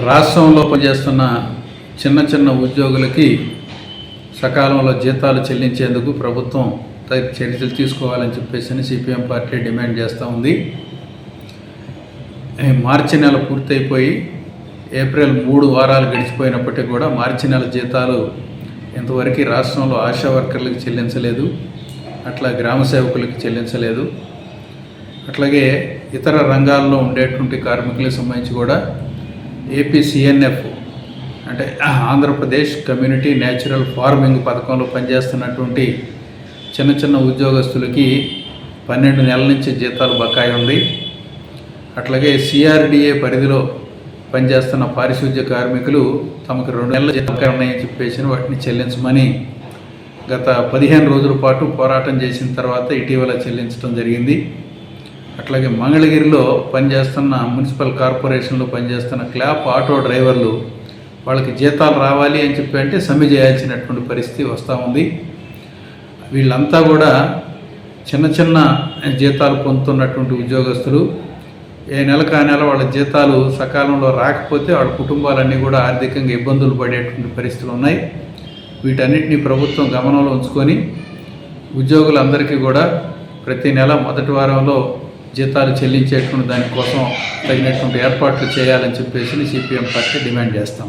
రాష్ట్రంలో పనిచేస్తున్న చిన్న చిన్న ఉద్యోగులకి సకాలంలో జీతాలు చెల్లించేందుకు ప్రభుత్వం తగిన చర్యలు తీసుకోవాలని చెప్పేసి సిపిఎం పార్టీ డిమాండ్ చేస్తూ ఉంది. మార్చి నెల పూర్తయిపోయి ఏప్రిల్ మూడు వారాలు గడిచిపోయినప్పటికీ కూడా మార్చి నెల జీతాలు ఇంతవరకు రాష్ట్రంలో ఆశా వర్కర్లకు చెల్లించలేదు అట్లా గ్రామ సేవకులకు చెల్లించలేదు. అట్లాగే ఇతర రంగాల్లో ఉండేటువంటి కార్మికులకు సంబంధించి కూడా ఏపీ సిఎన్ఎఫ్ అంటే ఆంధ్రప్రదేశ్ కమ్యూనిటీ న్యాచురల్ ఫార్మింగ్ పథకంలో పనిచేస్తున్నటువంటి చిన్న చిన్న ఉద్యోగస్తులకి పన్నెండు నెలల నుంచి జీతాలు బకాయి ఉంది. అట్లాగే సిఆర్డిఏ పరిధిలో పనిచేస్తున్న పారిశుద్ధ్య కార్మికులు తమకు రెండు నెలల జీతం ఉన్నాయని చెప్పేసి వాటిని చెల్లించమని గత పదిహేను రోజుల పాటు పోరాటం చేసిన తర్వాత ఇటీవల చెల్లించడం జరిగింది. అట్లాగే మంగళగిరిలో పనిచేస్తున్న మున్సిపల్ కార్పొరేషన్లో పనిచేస్తున్న క్లాప్ ఆటో డ్రైవర్లు వాళ్ళకి జీతాలు రావాలి అని చెప్పి అంటే సమ్మె చేయాల్సినటువంటి పరిస్థితి వస్తూ ఉంది. వీళ్ళంతా కూడా చిన్న చిన్న జీతాలు పొందుతున్నటువంటి ఉద్యోగస్తులు. ఏ నెలకు ఆ నెల వాళ్ళ జీతాలు సకాలంలో రాకపోతే వాళ్ళ కుటుంబాలన్నీ కూడా ఆర్థికంగా ఇబ్బందులు పడేటువంటి పరిస్థితులు ఉన్నాయి. వీటన్నిటిని ప్రభుత్వం గమనంలో ఉంచుకొని ఉద్యోగులందరికీ కూడా ప్రతి నెల మొదటి వారంలో జీతాలు చెల్లించేటువంటి దానికోసం తగినటువంటి ఏర్పాట్లు చేయాలని చెప్పేసి సిపిఎం పార్టీ డిమాండ్ చేస్తాం.